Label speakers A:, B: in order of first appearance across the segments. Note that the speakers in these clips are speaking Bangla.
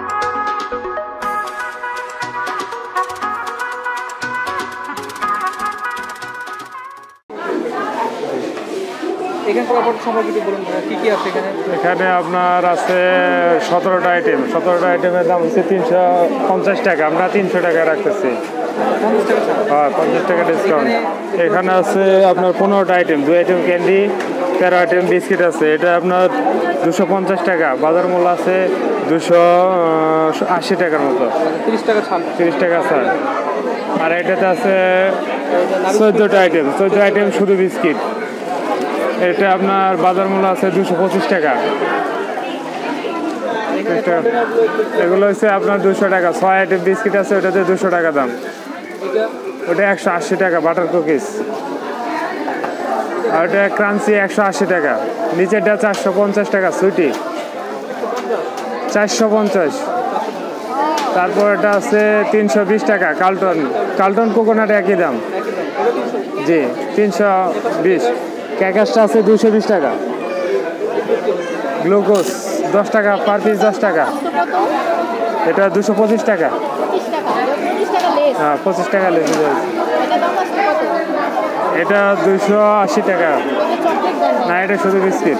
A: thank you এখানকার অফার সম্পর্কে বলুন ভাইয়া, কি কি আছে এখানে?
B: এখানে আপনার আছে সতেরোটা আইটেম সতেরোটা আইটেমের দাম হচ্ছে তিনশো পঞ্চাশ টাকা। আমরা তিনশো টাকা রাখতেছি।
A: ছাড়?
B: হ্যাঁ পঞ্চাশ টাকা ডিসকাউন্ট এখানে আছে আপনার পনেরোটা আইটেম দু আইটেম ক্যান্ডি তেরো আইটেম বিস্কিট আছে। এটা আপনার দুশো পঞ্চাশ টাকা। বাজার মূল্য আছে দুশো আশি টাকার মতো।
A: তিরিশ টাকা ছাড়।
B: তিরিশ টাকা স্যার আর এটাতে আছে চোদ্দোটা আইটেম চোদ্দ আইটেম শুধু বিস্কিট এটা আপনার বাজার মূল্য আছে দুশো পঁচিশ টাকা। এগুলো হচ্ছে আপনার দুশো টাকা। ছয় আইটেম বিস্কিট আছে, ওটাতে দুশো টাকা দাম। ওটা একশো আশি টাকা, বাটার কুকিজ। আর ওটা ক্রাঞ্চি একশো আশি টাকা। নিচেরটা চারশো পঞ্চাশ টাকা, সুইটি। চারশো পঞ্চাশ। তারপর এটা আছে তিনশো বিশ টাকা, কার্লটন। কার্লটন কোকোনাট একই দাম। জি, তিনশো বিশ। ক্যাকাসটা আছে দুশো বিশ টাকা। গ্লুকোজ দশ টাকা, পার পিস দশ টাকা। এটা দুশো পঁচিশ টাকা। হ্যাঁ পঁচিশ টাকা লেগে
C: এটা
B: দুশো আশি টাকা। না, এটা শুধু বিস্কিট।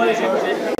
B: moi, j'ai bougé.